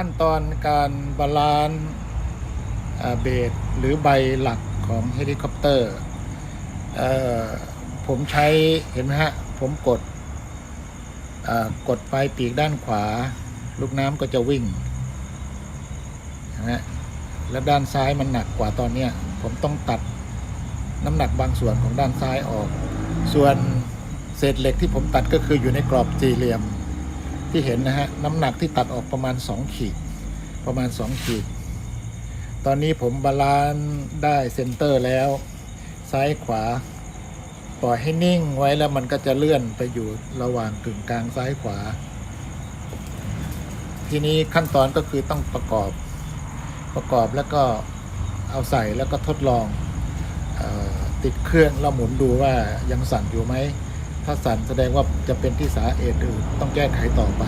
ขั้นตอนการบาลานซ์เบสหรือใบหลักของเฮลิคอปเตอร์ผมใช้เห็นไหมฮะ ผมกดกดปลายปีกด้านขวา ลูกน้ำก็จะวิ่งนะฮะแล้วด้านซ้ายมันหนักกว่าตอนนี้ผมต้องตัดน้ำหนักบางส่วนของด้านซ้ายออก ส่วนเศษเหล็กที่ผมตัดก็คืออยู่ในกรอบสี่เหลี่ยม ที่เห็นนะฮะน้ำหนักที่ตัดออกประมาณ 2 ขีด ประมาณ 2 ขีด ตอนนี้ผมบาลานซ์ได้เซนเตอร์แล้ว ซ้ายขวา ปล่อยให้นิ่งไว้แล้วมันก็จะเลื่อนไปอยู่ระหว่างกึ่งกลางซ้ายขวา ทีนี้ขั้นตอนก็คือต้องประกอบ ประกอบแล้วก็เอาใส่แล้วก็ทดลองอติดเครื่องแล้วหมุนดูว่ายังสั่นอยู่ไหม ถ้าสั่นแสดงว่าจะเป็นที่สาเหตุอื่นต้องแก้ไขต่อไป